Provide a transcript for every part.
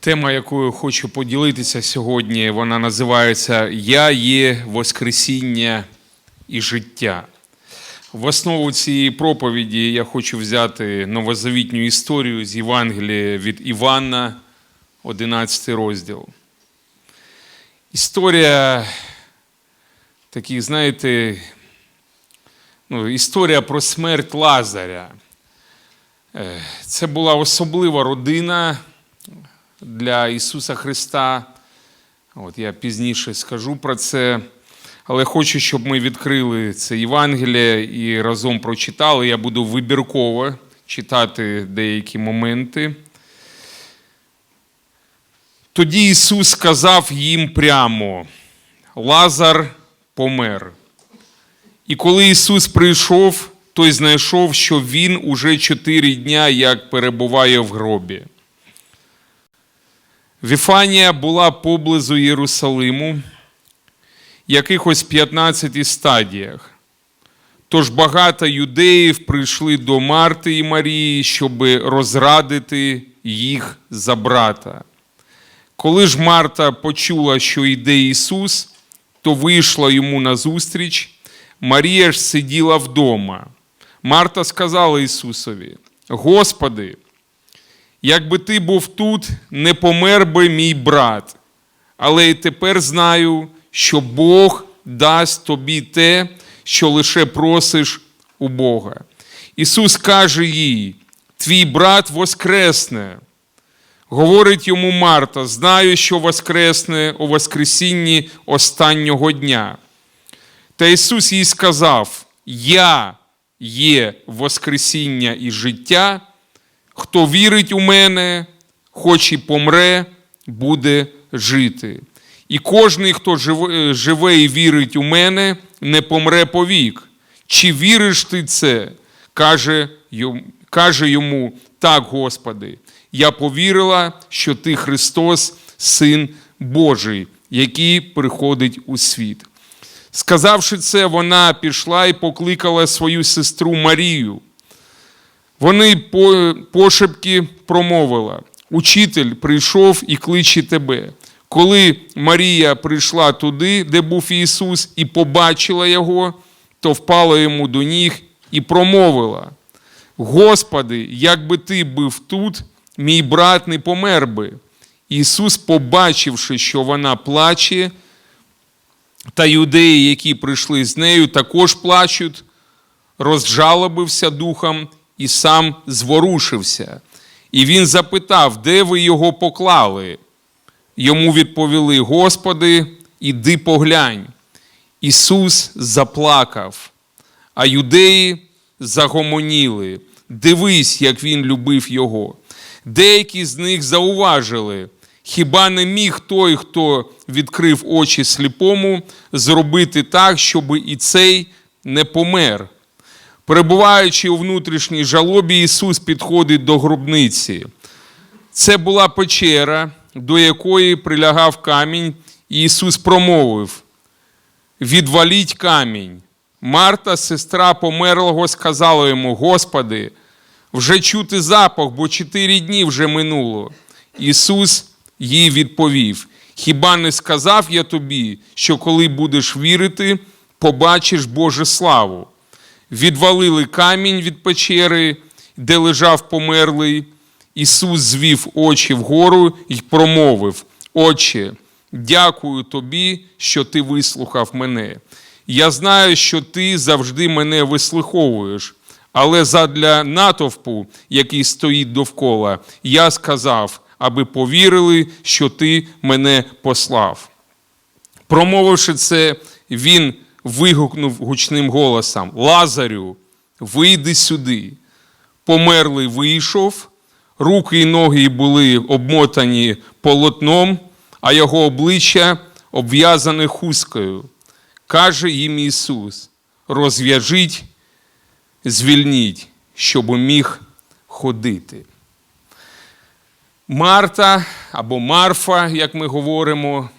Тема, якою хочу поділитися сьогодні, вона називається Я є Воскресіння і життя. В основу цієї проповіді я хочу взяти новозавітню історію з Євангелія від Івана, 11 розділ. Історія таких, знаєте, ну, історія про смерть Лазаря. Е, Це була особлива родина для Ісуса Христа. От я пізніше скажу про це. Але хочу, щоб ми відкрили це Євангеліє і разом прочитали. Я буду вибірково читати деякі моменти. Тоді Ісус сказав їм прямо: Лазар помер. І коли Ісус прийшов, той знайшов, що Він уже чотири дня як перебуває в гробі. Віфанія була поблизу Єрусалиму, якихось 15 стадіях. Тож багато юдеїв прийшли до Марти і Марії, щоб розрадити їх за брата. Коли ж Марта почула, що йде Ісус, то вийшла йому назустріч. Марія ж сиділа вдома. Марта сказала Ісусові: Господи, якби ти був тут, не помер би мій брат, але й тепер знаю, що Бог дасть тобі те, що лише просиш у Бога. Ісус каже їй: Твій брат воскресне. Говорить йому Марта: знаю, що воскресне у Воскресінні останнього дня. Та Ісус їй сказав: Я є Воскресіння і життя. Хто вірить у мене, хоч і помре, буде жити. І кожний, хто живе, і вірить у мене, не помре повік. Чи віриш ти це? Каже, каже йому, так, Господи, я повірила, що ти Христос, Син Божий, який приходить у світ. Сказавши це, вона пішла і покликала свою сестру Марію. Вони по- пошепки промовила: Учитель прийшов і кличе тебе. Коли Марія прийшла туди, де був Ісус, і побачила його, то впала йому до ніг і промовила: Господи, якби ти був тут, мій брат не помер би. Ісус, побачивши, що вона плаче, та юдеї, які прийшли з нею, також плачуть, розжалобився духом і сам зворушився. І він запитав, де ви його поклали? Йому відповіли: Господи, іди поглянь. Ісус заплакав, а юдеї загомоніли. Дивись, як він любив його. Деякі з них зауважили, хіба не міг той, хто відкрив очі сліпому, зробити так, щоб і цей не помер. Перебуваючи у внутрішній жалобі, Ісус підходить до гробниці. Це була печера, до якої прилягав камінь, і Ісус промовив: Відваліть камінь. Марта, сестра померлого, сказала йому: Господи, вже чути запах, бо чотири дні вже минуло. Ісус їй відповів: Хіба не сказав я тобі, що коли будеш вірити, побачиш Божу славу? Відвалили камінь від печери, де лежав померлий. Ісус звів очі вгору і промовив: Отче, дякую тобі, що ти вислухав мене. Я знаю, що ти завжди мене вислуховуєш, але задля натовпу, який стоїть довкола, я сказав, аби повірили, що ти мене послав. Промовивши це, він вигукнув гучним голосом: Лазарю, вийди сюди. Померлий вийшов, руки й ноги були обмотані полотном, а його обличчя обв'язане хусткою. Каже їм Ісус: розв'яжіть, звільніть, щоб міг ходити. Марта або Марфа, як ми говоримо,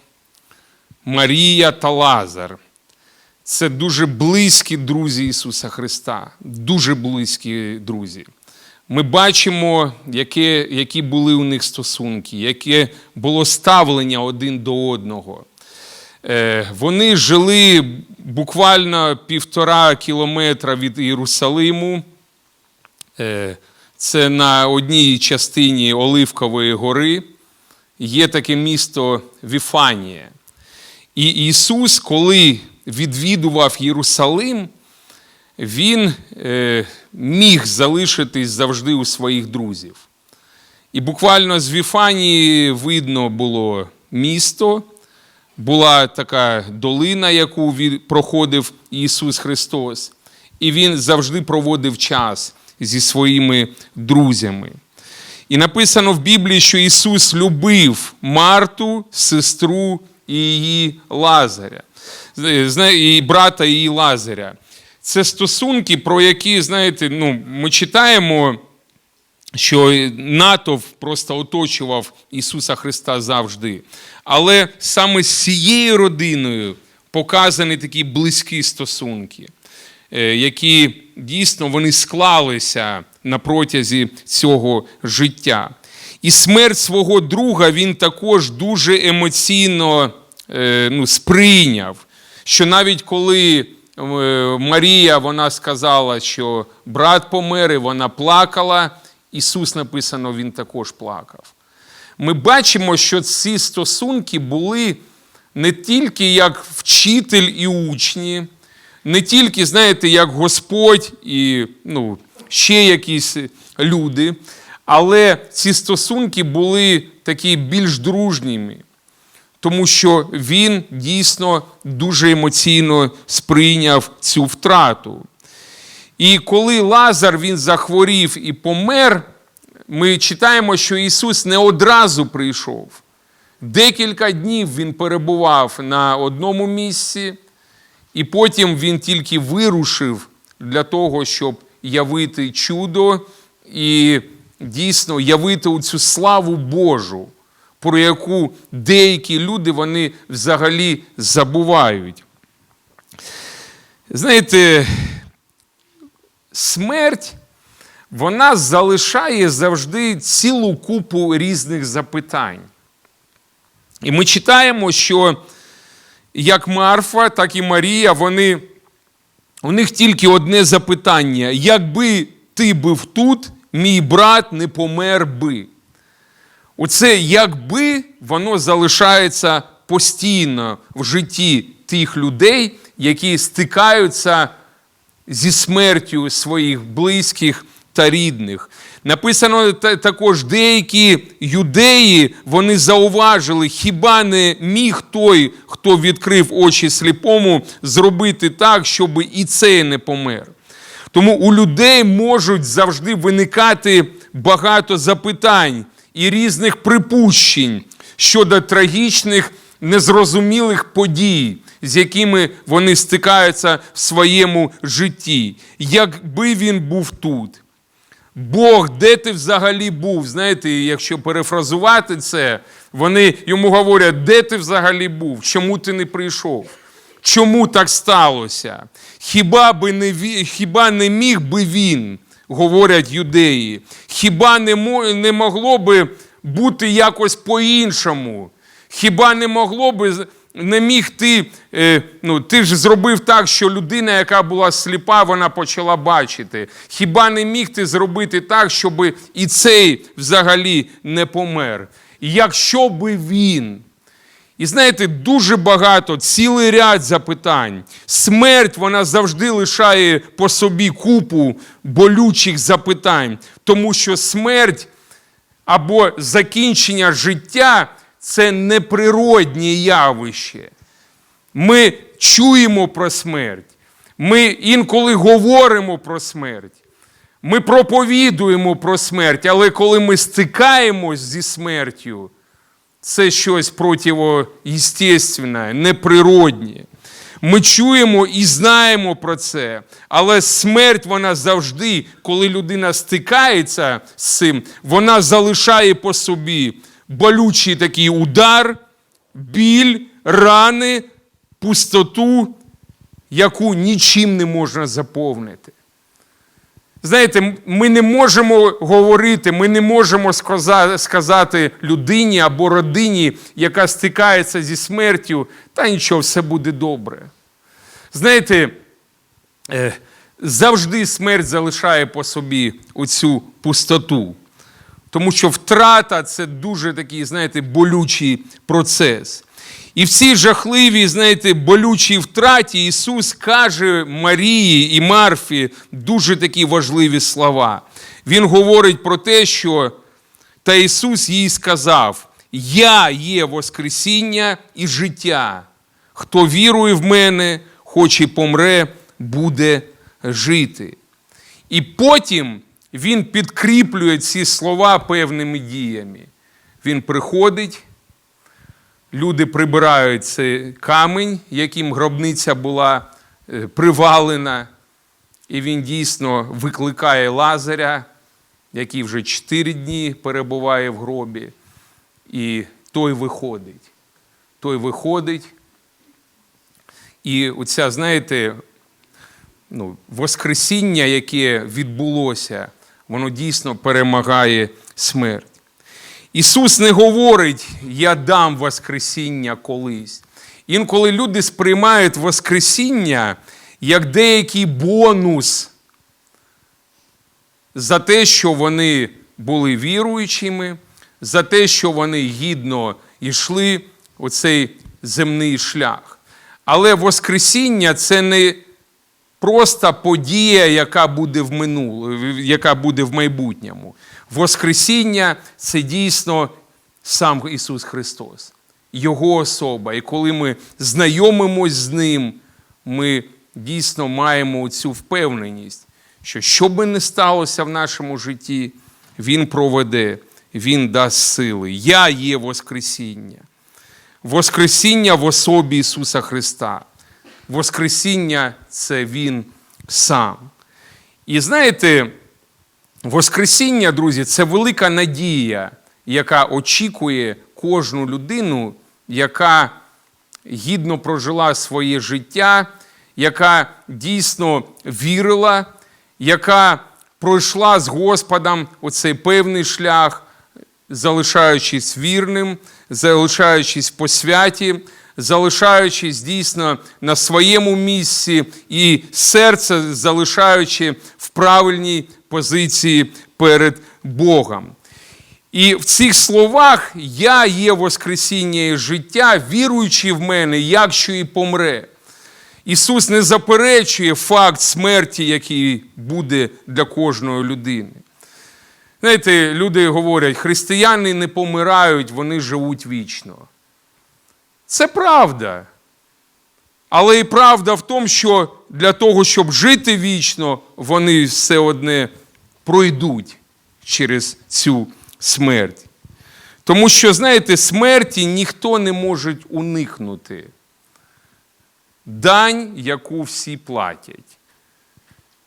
Марія та Лазар. Це дуже близькі друзі Ісуса Христа, дуже близькі друзі. ми бачимо, яке, які були у них стосунки, яке було ставлення один до одного. Е, Вони жили буквально півтора кілометра від Єрусалиму. Е, Це на одній частині Оливкової гори. Є таке місто Віфанія. І Ісус, коли відвідував Єрусалим, Він е, міг залишитись завжди у своїх друзів. І буквально з Віфанії видно було місто, була така долина, яку проходив Ісус Христос, і Він завжди проводив час зі своїми друзями. І написано в Біблії, що Ісус любив Марту, сестру і її Лазаря, і брата її Лазаря. Це стосунки, про які, знаєте, ну, ми читаємо, що натовп просто оточував Ісуса Христа завжди. Але саме з цією родиною показані такі близькі стосунки, е, які дійсно вони склалися на протязі цього життя. І смерть свого друга він також дуже емоційно е, ну, сприйняв, що навіть коли е, Марія вона сказала, що брат помер, і вона плакала, Ісус написано, він також плакав. Ми бачимо, що ці стосунки були не тільки як вчитель і учні, не тільки, знаєте, як Господь і ну, ще якісь люди, але ці стосунки були такі більш дружніми, тому що він дійсно дуже емоційно сприйняв цю втрату. І коли Лазар він захворів і помер, ми читаємо, що Ісус не одразу прийшов. Декілька днів Він перебував на одному місці, і потім Він тільки вирушив для того, щоб явити чудо і дійсно явити цю славу Божу, про яку деякі люди вони взагалі забувають. Знаєте, смерть вона залишає завжди цілу купу різних запитань. І ми читаємо, що як Марфа, так і Марія, вони, у них тільки одне запитання: якби ти був тут, мій брат не помер би. Оце якби воно залишається постійно в житті тих людей, які стикаються зі смертю своїх близьких та рідних. Написано також деякі юдеї вони зауважили, хіба не міг той, хто відкрив очі сліпому, зробити так, щоб і цей не помер. Тому у людей можуть завжди виникати багато запитань і різних припущень щодо трагічних, незрозумілих подій, з якими вони стикаються в своєму житті. Якби він був тут. Бог, де ти взагалі був? Знаєте, якщо перефразувати це, вони йому говорять, де ти взагалі був? Чому ти не прийшов? Чому так сталося? Хіба, би не, хіба не міг би він, говорять юдеї, хіба не, могло би бути якось по-іншому? Хіба не могло би, не міг ти, е, ну, ти ж зробив так, що людина, яка була сліпа, вона почала бачити. Хіба не міг ти зробити так, щоб і цей взагалі не помер? Якщо би він, і знаєте, дуже багато, цілий ряд запитань. Смерть вона завжди лишає по собі купу болючих запитань, тому що смерть або закінчення життя це неприроднє явище. Ми чуємо про смерть, ми інколи говоримо про смерть. Ми проповідуємо про смерть, але коли ми стикаємось зі смертю, це щось противоєстественне, неприроднє. Ми чуємо і знаємо про це, але смерть вона завжди, коли людина стикається з цим, вона залишає по собі болючий такий удар, біль, рани, пустоту, яку нічим не можна заповнити. Знаєте, ми не можемо говорити, ми не можемо сказати людині або родині, яка стикається зі смертю, та нічого, все буде добре. Знаєте, е, завжди смерть залишає по собі оцю пустоту. Тому що втрата це дуже такий, знаєте, болючий процес. І в цій жахливій, знаєте, болючій втраті Ісус каже Марії і Марфі дуже такі важливі слова. Він говорить про те, що та Ісус їй сказав: Я є Воскресіння і життя. Хто вірує в мене, хоч і помре, буде жити. І потім він підкріплює ці слова певними діями. Він приходить, люди прибирають цей камінь, яким гробниця була е, привалена, і він дійсно викликає Лазаря, який вже чотири дні перебуває в гробі, і той виходить. Той виходить. І оця, знаєте, ну, Воскресіння, яке відбулося, воно дійсно перемагає смерть. Ісус не говорить, я дам Воскресіння колись. Інколи люди сприймають Воскресіння як деякий бонус за те, що вони були віруючими, за те, що вони гідно йшли оцей земний шлях. Але Воскресіння це не просто подія, яка буде в минуло, яка буде в майбутньому. Воскресіння це дійсно сам Ісус Христос, Його особа. І коли ми знайомимось з Ним, ми дійсно маємо цю впевненість, що що би не сталося в нашому житті, Він проведе, Він дасть сили. Я є Воскресіння. Воскресіння в особі Ісуса Христа. Воскресіння це Він сам. І знаєте, Воскресіння, друзі, це велика надія, яка очікує кожну людину, яка гідно прожила своє життя, яка дійсно вірила, яка пройшла з Господом оцей певний шлях, залишаючись вірним, залишаючись по святі, залишаючись дійсно на своєму місці і серце залишаючи в правильній позиції перед Богом. І в цих словах я є Воскресіння і життя, віруючи в мене, якщо і помре. Ісус не заперечує факт смерті, який буде для кожної людини. Знаєте, люди говорять, християни не помирають, вони живуть вічно. Це правда. Але і правда в тому, що для того, щоб жити вічно, вони все одне пройдуть через цю смерть. Тому що, знаєте, смерті ніхто не може уникнути. Дань, яку всі платять.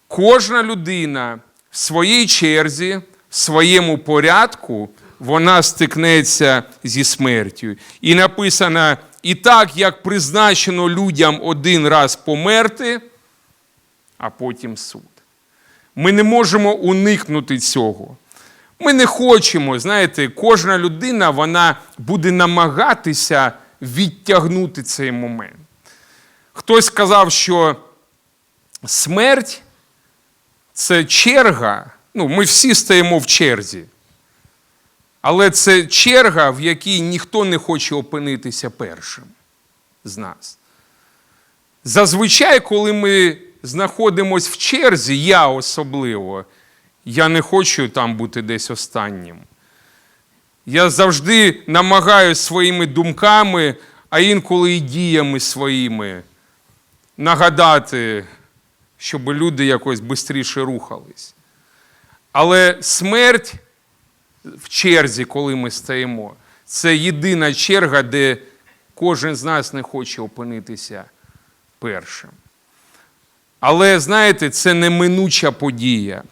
Кожна людина в своїй черзі, в своєму порядку, вона стикнеться зі смертю. І написано: і так, як призначено людям один раз померти, а потім суд. Ми не можемо уникнути цього. Ми не хочемо, знаєте, кожна людина вона буде намагатися відтягнути цей момент. Хтось сказав, що смерть це черга. Ну, ми всі стоїмо в черзі. Але це черга, в якій ніхто не хоче опинитися першим з нас. Зазвичай, коли ми знаходимося в черзі, я особливо, я не хочу там бути десь останнім. Я завжди намагаюся своїми думками, а інколи і діями своїми нагадати, щоб люди якось швидше рухались. Але смерть в черзі, коли ми стоїмо, це єдина черга, де кожен з нас не хоче опинитися першим. Але знаєте, це неминуча подія.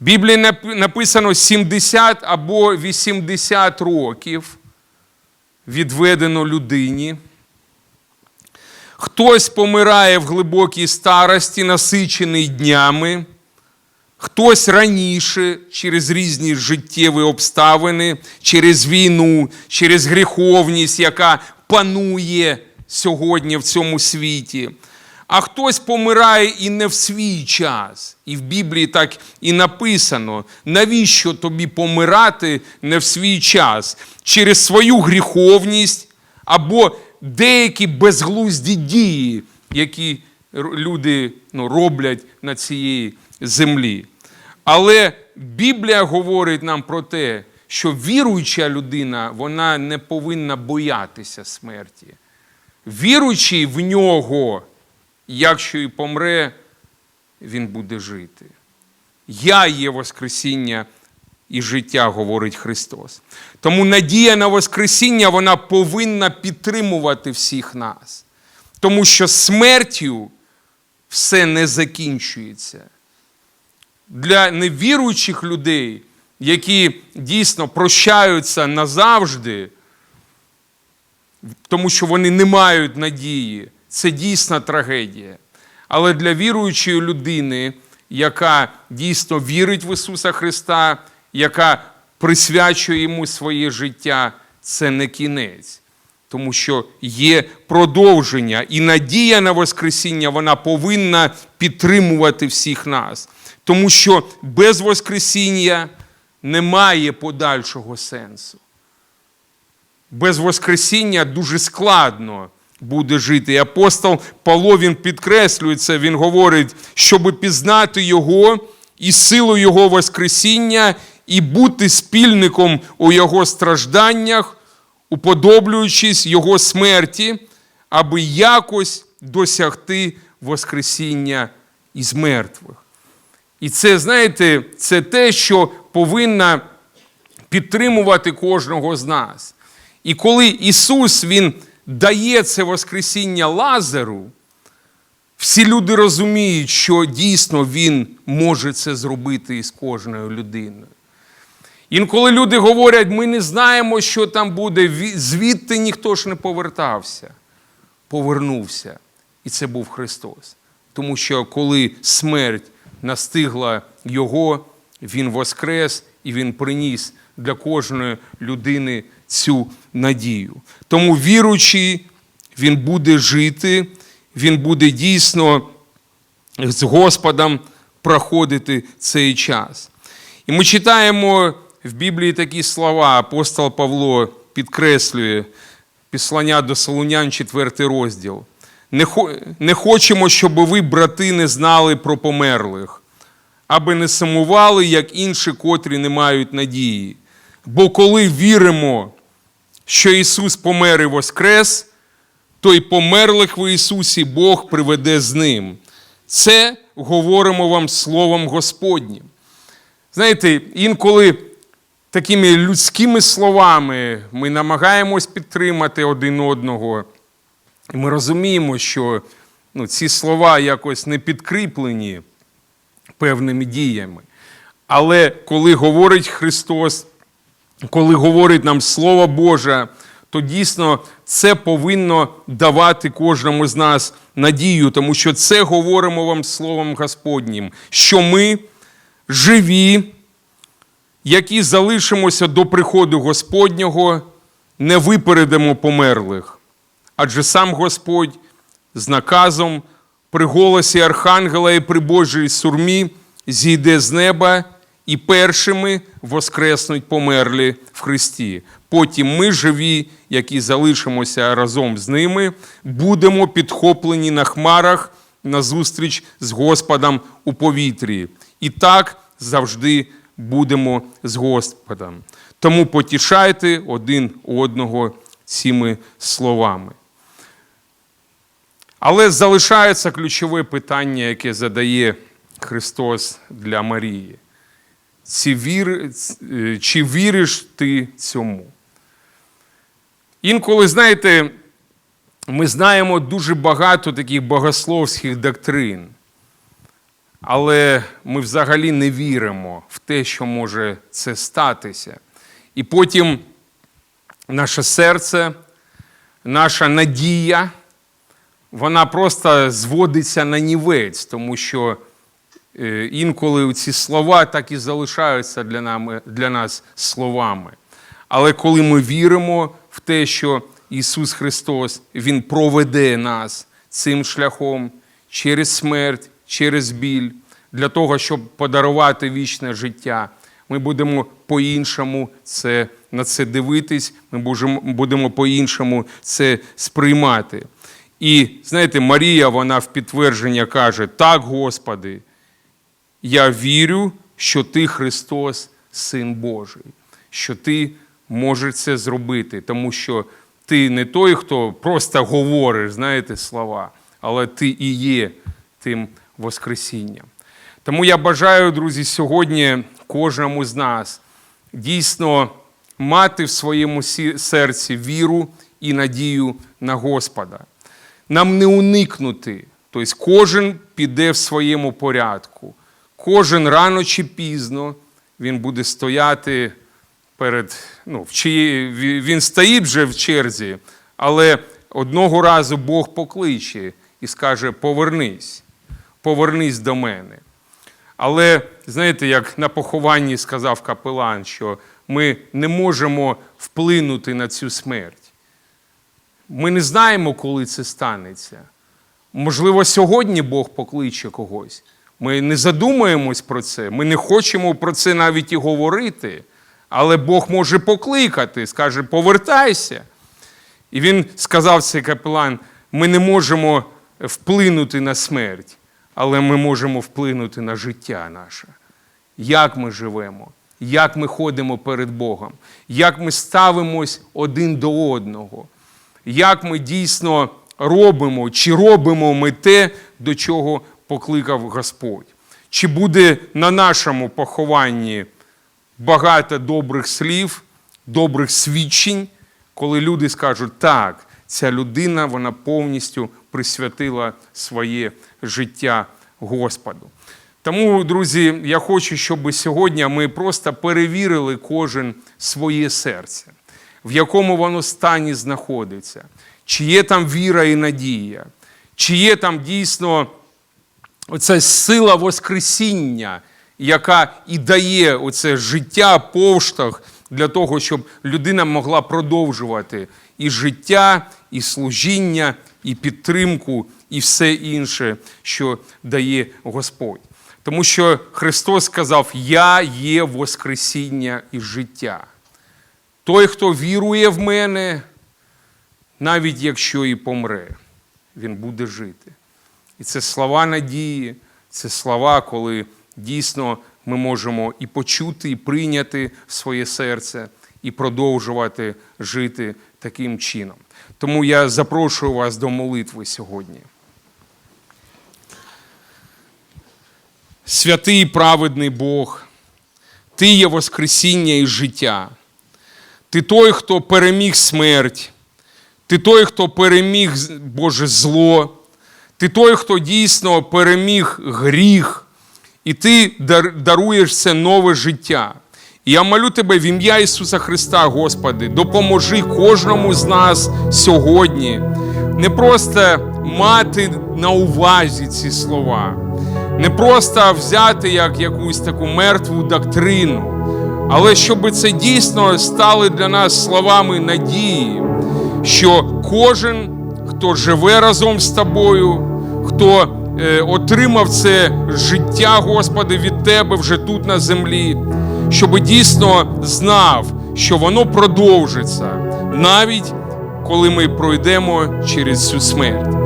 В Біблії написано 70 або 80 років відведено людині. Хтось помирає в глибокій старості, насичений днями, Хтось раніше через різні життєві обставини, через війну, через гріховність, яка панує сьогодні в цьому світі. А хтось помирає і не в свій час. І в Біблії так і написано: навіщо тобі помирати не в свій час? Через свою гріховність або деякі безглузді дії, які люди ну, роблять на цій землі. Але Біблія говорить нам про те, що віруюча людина вона не повинна боятися смерті. Віруючий в нього, якщо і помре, він буде жити. Я є Воскресіння і життя, говорить Христос. Тому надія на Воскресіння вона повинна підтримувати всіх нас. Тому що смертю все не закінчується. Для невіруючих людей, які дійсно прощаються назавжди, тому що вони не мають надії, це дійсна трагедія. Але для віруючої людини, яка дійсно вірить в Ісуса Христа, яка присвячує йому своє життя, це не кінець. Тому що є продовження, і надія на Воскресіння вона повинна підтримувати всіх нас. Тому що без Воскресіння немає подальшого сенсу. Без Воскресіння дуже складно буде жити. І апостол Павло він підкреслює це, він говорить, щоб пізнати Його і силу Його Воскресіння, і бути спільником у Його стражданнях, уподоблюючись Його смерті, аби якось досягти Воскресіння із мертвих. І це, знаєте, це те, що повинна підтримувати кожного з нас. І коли Ісус Він дає це Воскресіння Лазару, всі люди розуміють, що дійсно Він може це зробити із кожною людиною. Інколи люди говорять, ми не знаємо, що там буде, звідти ніхто ж не повертався. Повернувся. І це був Христос. Тому що коли смерть настигла Його, Він воскрес і Він приніс для кожної людини цю надію. Тому віруючий, він буде жити, він буде дійсно з Господом проходити цей час. І ми читаємо в Біблії такі слова. Апостол Павло підкреслює післання до Солунян, 4 розділ. Не, хочемо, щоб ви, брати, не знали про померлих, аби не сумували, як інші, котрі не мають надії. Бо коли віримо, що Ісус помер і воскрес, то й померлих в Ісусі Бог приведе з ним. Це говоримо вам Словом Господнім. Знаєте, інколи такими людськими словами ми намагаємось підтримати один одного. І ми розуміємо, що ну, ці слова якось не підкріплені певними діями. Але коли говорить Христос, коли говорить нам Слово Боже, то дійсно це повинно давати кожному з нас надію, тому що це говоримо вам Словом Господнім, що ми живі, які залишимося до приходу Господнього, не випередимо померлих. Адже сам Господь з наказом при голосі Архангела і при Божій сурмі зійде з неба і першими воскреснуть померлі в Христі. Потім ми, живі, які залишимося разом з ними, будемо підхоплені на хмарах на зустріч з Господом у повітрі. І так завжди будемо з Господом. Тому потішайте один одного цими словами. Але залишається ключове питання, яке задає Христос для Марії. Чи, вір... е, чи віриш ти цьому? Інколи, знаєте, ми знаємо дуже багато таких богословських доктрин, але ми взагалі не віримо в те, що може це статися. І потім наше серце, наша надія, вона просто зводиться на нівець, тому що інколи ці слова так і залишаються для, нами, для нас словами. Але коли ми віримо в те, що Ісус Христос Він проведе нас цим шляхом через смерть, через біль, для того, щоб подарувати вічне життя, ми будемо по-іншому це, на це дивитись, ми будемо по-іншому це сприймати. І знаєте, Марія, вона в підтвердження каже: Так, Господи, я вірю, що Ти Христос, Син Божий, що Ти можеш це зробити, тому що ти не той, хто просто говориш, знаєте, слова, але ти і є тим Воскресінням. Тому я бажаю, друзі, сьогодні кожному з нас дійсно мати в своєму серці віру і надію на Господа. Нам не уникнути, тобто кожен піде в своєму порядку, кожен рано чи пізно він буде стояти перед, ну, в чиї, він стоїть вже в черзі, але одного разу Бог покличе і скаже: повернись, повернись до мене. Але знаєте, як на похованні сказав капелан, що ми не можемо вплинути на цю смерть. Ми не знаємо, коли це станеться. Можливо, сьогодні Бог покличе когось. Ми не задумаємось про це, ми не хочемо про це навіть і говорити. Але Бог може покликати, скаже, повертайся. І він сказав цей капелан: ми не можемо вплинути на смерть, але ми можемо вплинути на життя наше. Як ми живемо, як ми ходимо перед Богом, як ми ставимось один до одного, як ми дійсно робимо, чи робимо ми те, до чого покликав Господь. Чи буде на нашому похованні багато добрих слів, добрих свідчень, коли люди скажуть, так, ця людина вона повністю присвятила своє життя Господу. Тому, друзі, я хочу, щоб сьогодні ми просто перевірили кожен своє серце, в якому воно стані знаходиться, чи є там віра і надія, чи є там дійсно оця сила Воскресіння, яка і дає оце життя, повштовх для того, щоб людина могла продовжувати і життя, і служіння, і підтримку, і все інше, що дає Господь. Тому що Христос сказав: Я є Воскресіння і життя. Той, хто вірує в мене, навіть якщо і помре, він буде жити. І це слова надії, це слова, коли дійсно ми можемо і почути, і прийняти своє серце, і продовжувати жити таким чином. Тому я запрошую вас до молитви сьогодні. Святий праведний Бог, Ти є Воскресіння і життя. Ти той, хто переміг смерть, ти той, хто переміг, Боже, зло, ти той, хто дійсно переміг гріх, і ти даруєш це нове життя. І я молю тебе в ім'я Ісуса Христа, Господи, допоможи кожному з нас сьогодні не просто мати на увазі ці слова, не просто взяти як якусь таку мертву доктрину, але щоб це дійсно стали для нас словами надії, що кожен, хто живе разом з тобою, хто е, отримав це життя, Господи, від Тебе вже тут на землі, щоб дійсно знав, що воно продовжиться, навіть коли ми пройдемо через цю смерть.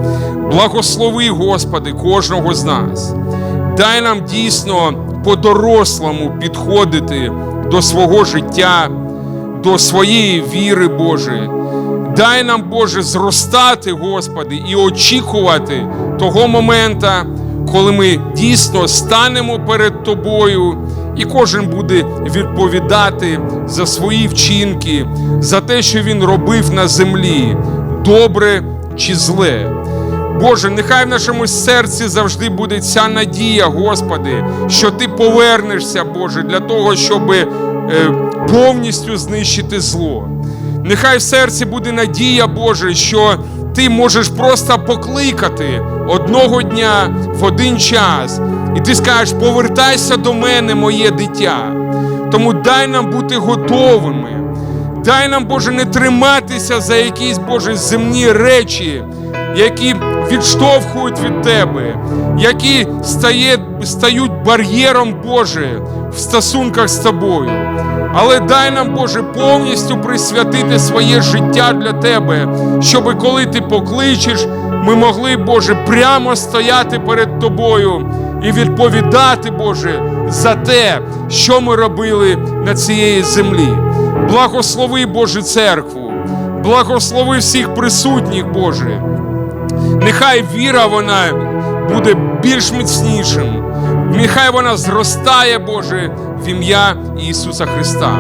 Благослови, Господи, кожного з нас. Дай нам дійсно по-дорослому підходити до свого життя, до своєї віри, Боже. Дай нам, Боже, зростати, Господи, і очікувати того момента, коли ми дійсно станемо перед Тобою, і кожен буде відповідати за свої вчинки, за те, що він робив на землі, добре чи зле. Боже, нехай в нашому серці завжди буде ця надія, Господи, що Ти повернешся, Боже, для того, щоб е, повністю знищити зло. Нехай в серці буде надія, Боже, що Ти можеш просто покликати одного дня в один час, І ти скажеш, повертайся до мене, моє дитя. Тому дай нам бути готовими. Дай нам, Боже, не триматися за якісь Боже земні речі, які відштовхують від Тебе, які стає, стають бар'єром Боже в стосунках з тобою. Але дай нам, Боже, повністю присвятити своє життя для Тебе, щоби коли Ти покличеш, ми могли, Боже, прямо стояти перед Тобою і відповідати, Боже, за те, що ми робили на цієї землі. Благослови, Боже, церкву, благослови всіх присутніх, Боже. Нехай віра вона буде більш міцнішим. Нехай вона зростає, Боже, в ім'я Ісуса Христа.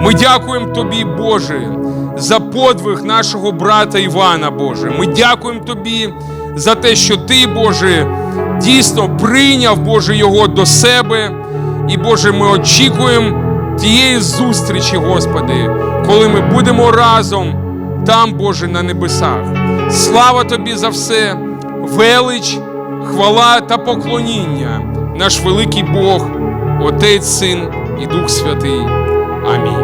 Ми дякуємо Тобі, Боже, за подвиг нашого брата Івана, Боже. Ми дякуємо Тобі за те, що Ти, Боже, дійсно прийняв, Боже, його до себе. І, Боже, ми очікуємо тієї зустрічі, Господи, коли ми будемо разом там, Боже, на небесах. Слава Тобі за все, велич, хвала та поклоніння, наш великий Бог, Отець, Син і Дух Святий. Амінь.